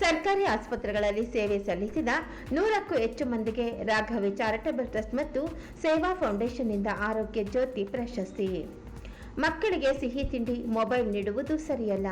ಸರ್ಕಾರಿ ಆಸ್ಪತ್ರೆಗಳಲ್ಲಿ ಸೇವೆ ಸಲ್ಲಿಸಿದ ನೂರಕ್ಕೂ ಹೆಚ್ಚು ಮಂದಿಗೆ ರಾಘವಿ ಚಾರಿಟಬಲ್ ಟ್ರಸ್ಟ್ ಮತ್ತು ಸೇವಾ ಫೌಂಡೇಶನ್ನಿಂದ ಆರೋಗ್ಯ ಜ್ಯೋತಿ ಪ್ರಶಸ್ತಿ. ಮಕ್ಕಳಿಗೆ ಸಿಹಿ ತಿಂಡಿ, ಮೊಬೈಲ್ ನೀಡುವುದು ಸರಿಯಲ್ಲ.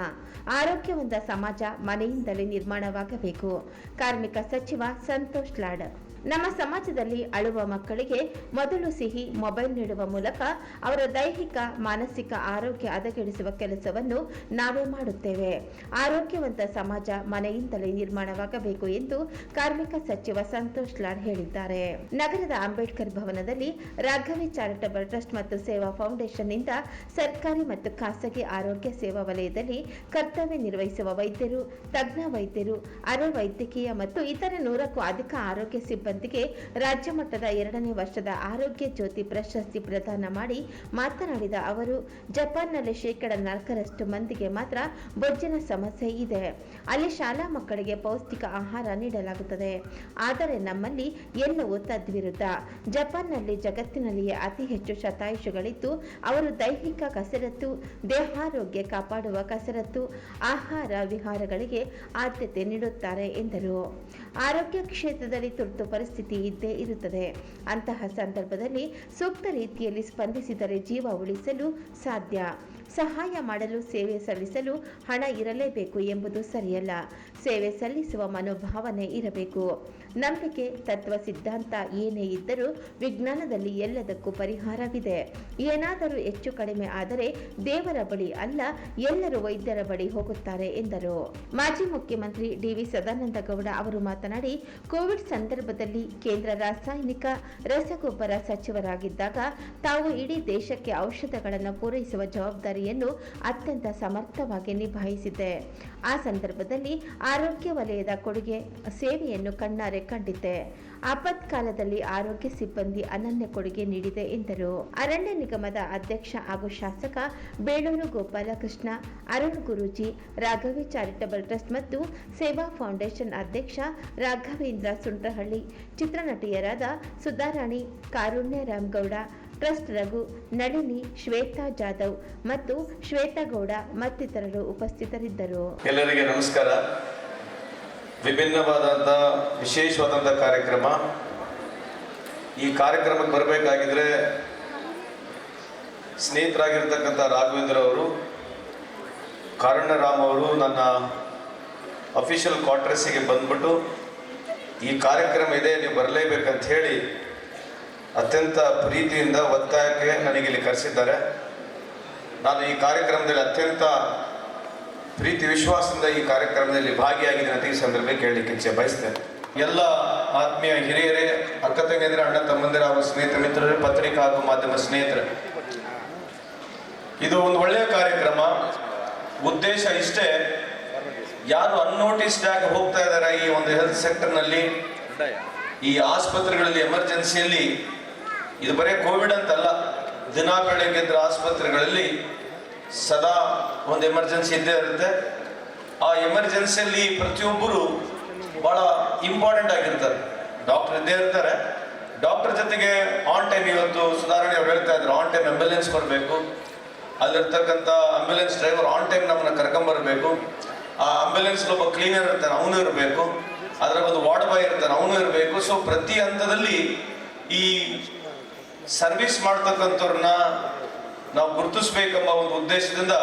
ಆರೋಗ್ಯವಂತ ಸಮಾಜ ಮನೆಯಿಂದಲೇ ನಿರ್ಮಾಣವಾಗಬೇಕು. ಕಾರ್ಮಿಕ ಸಚಿವ ಸಂತೋಷ್ ಲಾಡ್ ನಮ್ಮ ಸಮಾಜದಲ್ಲಿ ಅಳುವ ಮಕ್ಕಳಿಗೆ ಮೊದಲು ಸಿಹಿ, ಮೊಬೈಲ್ ನೀಡುವ ಮೂಲಕ ಅವರ ದೈಹಿಕ, ಮಾನಸಿಕ ಆರೋಗ್ಯ ಹದಗೆಡಿಸುವ ಕೆಲಸವನ್ನು ನಾವೇ ಮಾಡುತ್ತೇವೆ. ಆರೋಗ್ಯವಂತ ಸಮಾಜ ಮನೆಯಿಂದಲೇ ನಿರ್ಮಾಣವಾಗಬೇಕು ಎಂದು ಕಾರ್ಮಿಕ ಸಚಿವ ಸಂತೋಷ್ ಲಾಡ್ ಹೇಳಿದ್ದಾರೆ. ನಗರದ ಅಂಬೇಡ್ಕರ್ ಭವನದಲ್ಲಿ ರಾಘವಿ ಚಾರಿಟಬಲ್ ಟ್ರಸ್ಟ್ ಮತ್ತು ಸೇವಾ ಫೌಂಡೇಶನ್ನಿಂದ ಸರ್ಕಾರಿ ಮತ್ತು ಖಾಸಗಿ ಆರೋಗ್ಯ ಸೇವಾ ವಲಯದಲ್ಲಿ ಕರ್ತವ್ಯ ನಿರ್ವಹಿಸುವ ವೈದ್ಯರು, ತಜ್ಞ ವೈದ್ಯರು, ಅರೆ ವೈದ್ಯಕೀಯ ಮತ್ತು ಇತರ ನೂರಕ್ಕೂ ಅಧಿಕ ಆರೋಗ್ಯ ಸಿಬ್ಬಂದಿಗೆ ರಾಜ್ಯ ಮಟ್ಟದ ಎರಡನೇ ವರ್ಷದ ಆರೋಗ್ಯ ಜ್ಯೋತಿ ಪ್ರಶಸ್ತಿ ಪ್ರದಾನ ಮಾಡಿ ಮಾತನಾಡಿದ ಅವರು, ಜಪಾನ್ನಲ್ಲಿ ಶೇಕಡ ನಾಲ್ಕರಷ್ಟು ಮಂದಿಗೆ ಮಾತ್ರ ಬೊಜ್ಜಿನ ಸಮಸ್ಯೆ ಇದೆ. ಅಲ್ಲಿ ಶಾಲಾ ಮಕ್ಕಳಿಗೆ ಪೌಷ್ಟಿಕ ಆಹಾರ ನೀಡಲಾಗುತ್ತದೆ. ಆದರೆ ನಮ್ಮಲ್ಲಿ ಎಲ್ಲವೂ ತದ್ವಿರುದ್ಧ. ಜಪಾನ್ನಲ್ಲಿ ಜಗತ್ತಿನಲ್ಲಿಯೇ ಅತಿ ಹೆಚ್ಚು ಶತಾಯುಷುಗಳಿದ್ದು, ಅವರು ದೈಹಿಕ ಕಸರತ್ತು, ದೇಹಾರೋಗ್ಯ ಕಾಪಾಡುವ ಕಸರತ್ತು, ಆಹಾರ ವಿಹಾರಗಳಿಗೆ ಆದ್ಯತೆ ನೀಡುತ್ತಾರೆ ಎಂದರು. ಆರೋಗ್ಯ ಕ್ಷೇತ್ರದಲ್ಲಿ ತುರ್ತು ಪರಿಸ್ಥಿತಿ ಇದ್ದೇ ಇರುತ್ತದೆ. ಅಂತಹ ಸಂದರ್ಭದಲ್ಲಿ ಸೂಕ್ತ ರೀತಿಯಲ್ಲಿ ಸ್ಪಂದಿಸಿದರೆ ಜೀವ ಉಳಿಸಲು ಸಾಧ್ಯ. ಸಹಾಯ ಮಾಡಲು, ಸೇವೆ ಸಲ್ಲಿಸಲು ಹಣ ಇರಲೇಬೇಕು ಎಂಬುದು ಸರಿಯಲ್ಲ. ಸೇವೆ ಸಲ್ಲಿಸುವ ಮನೋಭಾವನೆ ಇರಬೇಕು. ನಂಬಿಕೆ, ತತ್ವ, ಸಿದ್ಧಾಂತ ಏನೇ ಇದ್ದರೂ ವಿಜ್ಞಾನದಲ್ಲಿ ಎಲ್ಲದಕ್ಕೂ ಪರಿಹಾರವಿದೆ. ಏನಾದರೂ ಹೆಚ್ಚು ಕಡಿಮೆ ಆದರೆ ದೇವರ ಬಳಿ ಅಲ್ಲ, ಎಲ್ಲರೂ ವೈದ್ಯರ ಬಳಿ ಹೋಗುತ್ತಾರೆ ಎಂದರು. ಮಾಜಿ ಮುಖ್ಯಮಂತ್ರಿ ಡಿವಿ ಸದಾನಂದ ಗೌಡ ಅವರು ಮಾತನಾಡಿ, ಕೋವಿಡ್ ಸಂದರ್ಭದಲ್ಲಿ ಕೇಂದ್ರ ರಾಸಾಯನಿಕ ರಸಗೊಬ್ಬರ ಸಚಿವರಾಗಿದ್ದಾಗ ತಾವು ಇಡೀ ದೇಶಕ್ಕೆ ಔಷಧಗಳನ್ನು ಪೂರೈಸುವ ಜವಾಬ್ದಾರಿಯನ್ನು ಅತ್ಯಂತ ಸಮರ್ಥವಾಗಿ ನಿಭಾಯಿಸಿದೆ ಆ ಸಂದರ್ಭದಲ್ಲಿ ಆರೋಗ್ಯ ವಲಯದ ಕೊಡುಗೆ ಸೇವೆಯನ್ನು ಕಣ್ಣಾರೆ ಕಂಡಿದ್ದೆ. ಆಪತ್ಕಾಲದಲ್ಲಿ ಆರೋಗ್ಯ ಸಿಬ್ಬಂದಿ ಅನನ್ಯ ಕೊಡುಗೆ ನೀಡಿದೆ ಎಂದರು. ಅರಣ್ಯ ನಿಗಮದ ಅಧ್ಯಕ್ಷ ಹಾಗೂ ಶಾಸಕ ಬೇಳೂರು ಗೋಪಾಲಕೃಷ್ಣ, ಅರುಣ್ ಗುರೂಜಿ, ರಾಘವಿ ಚಾರಿಟಬಲ್ ಟ್ರಸ್ಟ್ ಮತ್ತು ಸೇವಾ ಫೌಂಡೇಶನ್ ಅಧ್ಯಕ್ಷ ರಾಘವೇಂದ್ರ ಸುಂಟ್ರಹಳ್ಳಿ ಚಿತ್ರನಟಿಯರಾದ ಸುಧಾರಾಣಿ, ಕಾರುಣ್ಯ ರಾಮ್ಗೌಡ ಟ್ರಸ್ಟ್ ರಘು, ನಳಿನಿ, ಶ್ವೇತಾ ಜಾಧವ್ ಮತ್ತು ಶ್ವೇತಾ ಗೌಡ ಮತ್ತಿತರರು ಉಪಸ್ಥಿತರಿದ್ದರು. ಎಲ್ಲರಿಗೆ ನಮಸ್ಕಾರ. ವಿಭಿನ್ನವಾದಂಥ ವಿಶೇಷವಾದಂಥ ಕಾರ್ಯಕ್ರಮ. ಈ ಕಾರ್ಯಕ್ರಮಕ್ಕೆ ಬರಬೇಕಾಗಿದ್ರೆ ಸ್ನೇಹಿತರಾಗಿರ್ತಕ್ಕಂಥ ರಾಘವೇಂದ್ರ ಅವರು, ಕಾರಣರಾಮ್ ಅವರು ನನ್ನ ಅಫಿಷಿಯಲ್ ಕ್ವಾರ್ಟರ್ಸಿಗೆ ಬಂದ್ಬಿಟ್ಟು ಈ ಕಾರ್ಯಕ್ರಮ ಇದೆ, ನೀವು ಬರಲೇಬೇಕಂತ ಹೇಳಿ ಅತ್ಯಂತ ಪ್ರೀತಿಯಿಂದ ಒತ್ತಾಯಕ್ಕೆ ನನಗೆ ಇಲ್ಲಿ ಕರೆಸಿದ್ದಾರೆ. ನಾನು ಈ ಕಾರ್ಯಕ್ರಮದಲ್ಲಿ ಅತ್ಯಂತ ಪ್ರೀತಿ ವಿಶ್ವಾಸದಿಂದ ಈ ಕಾರ್ಯಕ್ರಮದಲ್ಲಿ ಭಾಗಿಯಾಗಿದ್ದೇನೆ ಅಂತ ಈ ಸಂದರ್ಭದಲ್ಲಿ ಕೇಳಲಿಕ್ಕೆ ಇಚ್ಛೆ ಬಯಸ್ತೇನೆ. ಎಲ್ಲ ಆತ್ಮೀಯ ಹಿರಿಯರೇ, ಅಕ್ಕ ತಂಗಿಯಂದ್ರೆ ಅಣ್ಣ ತಮ್ಮಂದಿರ ಹಾಗೂ ಸ್ನೇಹಿತ ಮಿತ್ರರೇ, ಪತ್ರಿಕಾ ಹಾಗೂ ಮಾಧ್ಯಮ ಸ್ನೇಹಿತರೆ, ಇದು ಒಂದು ಒಳ್ಳೆಯ ಕಾರ್ಯಕ್ರಮ. ಉದ್ದೇಶ ಇಷ್ಟೇ, ಯಾರು ಅನ್ನೋಟಿಸ್ಡ್ ಆಗಿ ಹೋಗ್ತಾ ಇದ್ದಾರೆ ಈ ಒಂದು ಹೆಲ್ತ್ ಸೆಕ್ಟರ್ನಲ್ಲಿ ಈ ಆಸ್ಪತ್ರೆಗಳಲ್ಲಿ ಎಮರ್ಜೆನ್ಸಿಯಲ್ಲಿ ಇದು ಬರೀ ಕೋವಿಡ್ ಅಂತಲ್ಲ, ದಿನ ಬೆಳಗ್ಗೆ ಎದ್ರೆ ಆಸ್ಪತ್ರೆಗಳಲ್ಲಿ ಸದಾ ಒಂದು ಎಮರ್ಜೆನ್ಸಿ ಇದ್ದೇ ಇರುತ್ತೆ. ಆ ಎಮರ್ಜೆನ್ಸಿಯಲ್ಲಿ ಪ್ರತಿಯೊಬ್ಬರು ಬಹಳ ಇಂಪಾರ್ಟೆಂಟ್ ಆಗಿರ್ತಾರೆ. ಡಾಕ್ಟರ್ ಇದ್ದೇ ಇರ್ತಾರೆ. ಡಾಕ್ಟರ್ ಜೊತೆಗೆ ಆನ್ ಟೈಮ್ ಇವತ್ತು ಸುಧಾರಣೆ ಅವ್ರು ಹೇಳ್ತಾ ಇದ್ರು ಆನ್ ಟೈಮ್ ಆಂಬ್ಯುಲೆನ್ಸ್ ಬರಬೇಕು ಅಲ್ಲಿರ್ತಕ್ಕಂಥ ಆಂಬ್ಯುಲೆನ್ಸ್ ಡ್ರೈವರ್ ಆನ್ ಟೈಮ್ ನಮ್ಮನ್ನ ಕರ್ಕೊಂಬರಬೇಕು. ಆ ಆಂಬ್ಯುಲೆನ್ಸ್ ಒಬ್ಬ ಕ್ಲೀನರ್ ಇರ್ತಾನೆ, ಅವನು ಇರಬೇಕು. ಅದರ ಒಂದು ವಾರ್ಡ್ ಬಾಯ್ ಇರ್ತಾನೆ, ಅವನು ಇರಬೇಕು. ಸೊ ಪ್ರತಿ ಹಂತದಲ್ಲಿ ಈ ಸರ್ವಿಸ್ ಮಾಡ್ತಕ್ಕಂಥವ್ರನ್ನ ನಾವು ಗುರುತಿಸ್ಬೇಕೆಂಬ ಒಂದು ಉದ್ದೇಶದಿಂದ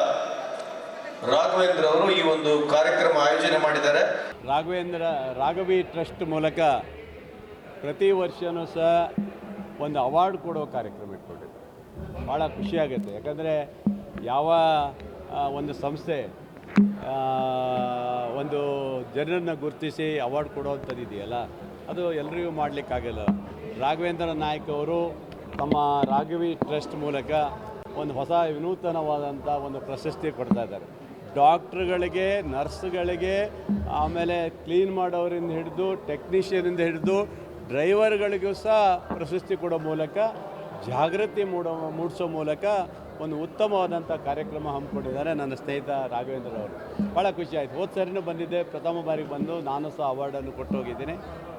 ರಾಘವೇಂದ್ರ ಅವರು ಈ ಒಂದು ಕಾರ್ಯಕ್ರಮ ಆಯೋಜನೆ ಮಾಡಿದ್ದಾರೆ. ರಾಘವೇಂದ್ರ ರಾಘವಿ ಟ್ರಸ್ಟ್ ಮೂಲಕ ಪ್ರತಿ ವರ್ಷವೂ ಸಹ ಒಂದು ಅವಾರ್ಡ್ ಕೊಡೋ ಕಾರ್ಯಕ್ರಮ ಇಟ್ಕೊಂಡಿದ್ದೆ. ಭಾಳ ಖುಷಿಯಾಗುತ್ತೆ ಯಾಕಂದರೆ ಯಾವ ಒಂದು ಸಂಸ್ಥೆ ಒಂದು ಜನರನ್ನು ಗುರುತಿಸಿ ಅವಾರ್ಡ್ ಕೊಡುವಂಥದ್ದು ಇದೆಯಲ್ಲ ಅದು ಎಲ್ಲರಿಗೂ ಮಾಡಲಿಕ್ಕಾಗಲ್ಲ. ರಾಘವೇಂದ್ರ ನಾಯ್ಕ ಅವರು ತಮ್ಮ ರಾಘವಿ ಟ್ರಸ್ಟ್ ಮೂಲಕ ಒಂದು ಹೊಸ ವಿನೂತನವಾದಂಥ ಒಂದು ಪ್ರಶಸ್ತಿ ಕೊಡ್ತಾ ಇದ್ದಾರೆ. ಡಾಕ್ಟ್ರುಗಳಿಗೆ, ನರ್ಸ್ಗಳಿಗೆ, ಆಮೇಲೆ ಕ್ಲೀನ್ ಮಾಡೋರಿಂದ ಹಿಡಿದು ಟೆಕ್ನಿಷಿಯನಿಂದ ಹಿಡಿದು, ಡ್ರೈವರ್ಗಳಿಗೂ ಸಹ ಪ್ರಶಸ್ತಿ ಕೊಡೋ ಮೂಲಕ, ಜಾಗೃತಿ ಮೂಡೋ, ಮೂಡಿಸೋ ಮೂಲಕ ಒಂದು ಉತ್ತಮವಾದಂಥ ಕಾರ್ಯಕ್ರಮ ಹಮ್ಮಿಕೊಂಡಿದ್ದಾರೆ ನನ್ನ ಸ್ನೇಹಿತ ರಾಘವೇಂದ್ರ ಅವರು. ಭಾಳ ಖುಷಿ ಆಯಿತು. ಹೋದ ಸರಿನೂ ಬಂದಿದ್ದೆ. ಪ್ರಥಮ ಬಾರಿಗೆ ಬಂದು ನಾನು ಸಹ ಅವಾರ್ಡನ್ನು ಕೊಟ್ಟು ಹೋಗಿದ್ದೀನಿ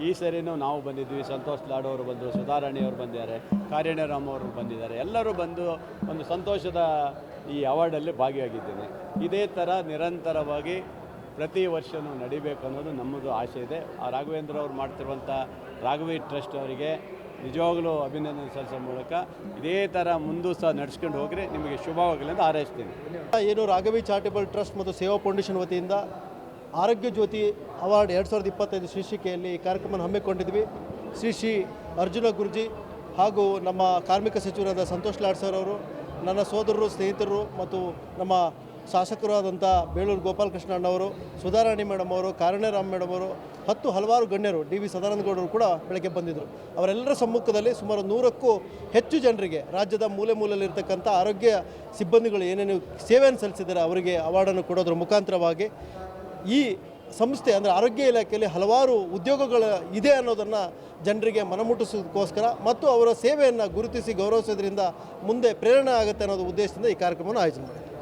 ಈ ಸರಿನೂ ನಾವು ಬಂದಿದ್ವಿ ಸಂತೋಷ್ ಲಾಡ್ ಅವರು ಬಂದು, ಸುಧಾರಾಣಿ ಅವರು ಬಂದಿದ್ದಾರೆ ಕಾರ್ಯಣ್ಯರಾಮ್ ಅವರು ಬಂದಿದ್ದಾರೆ. ಎಲ್ಲರೂ ಬಂದು ಒಂದು ಸಂತೋಷದ ಈ ಅವಾರ್ಡಲ್ಲಿ ಭಾಗಿಯಾಗಿದ್ದೇನೆ. ಇದೇ ಥರ ನಿರಂತರವಾಗಿ ಪ್ರತಿ ವರ್ಷವೂ ನಡಿಬೇಕು ಅನ್ನೋದು ನಮ್ಮದು ಆಸೆ ಇದೆ. ಆ ರಾಘವೇಂದ್ರ ಅವರು ಮಾಡ್ತಿರುವಂಥ ರಾಘವಿ ಟ್ರಸ್ಟ್ ಅವರಿಗೆ ನಿಜವಾಗಲೂ ಅಭಿನಂದನೆ ಸಲ್ಲಿಸೋ ಮೂಲಕ ಇದೇ ಥರ ಮುಂದೂ ಸಹ ನಡೆಸ್ಕೊಂಡು ಹೋಗ್ರಿ, ನಿಮಗೆ ಶುಭವಾಗಲಿ ಅಂತ ಹಾರೈಸ್ತೀನಿ. ಏನು ರಾಘವಿ ಚಾರಿಟಬಲ್ ಟ್ರಸ್ಟ್ ಮತ್ತು ಸೇವಾ ಫೌಂಡೇಶನ್ ವತಿಯಿಂದ ಆರೋಗ್ಯ ಜ್ಯೋತಿ ಅವಾರ್ಡ್ ಎರಡು ಸಾವಿರದ ಇಪ್ಪತ್ತೈದು ಶೀರ್ಷಿಕೆಯಲ್ಲಿ ಈ ಕಾರ್ಯಕ್ರಮವನ್ನು ಹಮ್ಮಿಕೊಂಡಿದ್ವಿ. ಶ್ರೀ ಶ್ರೀ ಅರ್ಜುನ ಗುರುಜಿ ಹಾಗೂ ನಮ್ಮ ಕಾರ್ಮಿಕ ಸಚಿವರಾದ ಸಂತೋಷ್ ಲಾಡ್ ಸರ್ ಅವರು, ನನ್ನ ಸೋದರರು, ಸ್ನೇಹಿತರು ಮತ್ತು ನಮ್ಮ ಶಾಸಕರಾದಂಥ ಬೇಳೂರು ಗೋಪಾಲಕೃಷ್ಣ ಅಣ್ಣವರು, ಸುಧಾರಾಣಿ ಮೇಡಮ್ ಅವರು ಕಾರುಣ್ಯರಾಮ್ ಮೇಡಮ್ ಅವರು, ಹತ್ತು ಹಲವಾರು ಗಣ್ಯರು ಡಿ ವಿ ಸದಾನಂದಗೌಡರು ಕೂಡ ಬೆಳಗ್ಗೆ ಬಂದಿದ್ದರು ಅವರೆಲ್ಲರ ಸಮ್ಮುಖದಲ್ಲಿ ಸುಮಾರು ನೂರಕ್ಕೂ ಹೆಚ್ಚು ಜನರಿಗೆ ರಾಜ್ಯದ ಮೂಲೆ ಮೂಲೆಯಲ್ಲಿರ್ತಕ್ಕಂಥ ಆರೋಗ್ಯ ಸಿಬ್ಬಂದಿಗಳು ಏನೇನು ಸೇವೆಯನ್ನು ಸಲ್ಲಿಸಿದ್ದಾರೆ ಅವರಿಗೆ ಅವಾರ್ಡನ್ನು ಕೊಡೋದ್ರ ಮುಖಾಂತರವಾಗಿ ಈ ಸಂಸ್ಥೆ ಅಂದರೆ ಆರೋಗ್ಯ ಇಲಾಖೆಯಲ್ಲಿ ಹಲವಾರು ಉದ್ಯೋಗಗಳು ಇದೆ ಅನ್ನೋದನ್ನು ಜನರಿಗೆ ಮನಮುಟ್ಟಿಸೋದಕ್ಕೋಸ್ಕರ ಮತ್ತು ಅವರ ಸೇವೆಯನ್ನು ಗುರುತಿಸಿ ಗೌರವಿಸೋದ್ರಿಂದ ಮುಂದೆ ಪ್ರೇರಣೆ ಆಗುತ್ತೆ ಅನ್ನೋದು ಉದ್ದೇಶದಿಂದ ಈ ಕಾರ್ಯಕ್ರಮವನ್ನು ಆಯೋಜನೆ ಮಾಡಿದೆ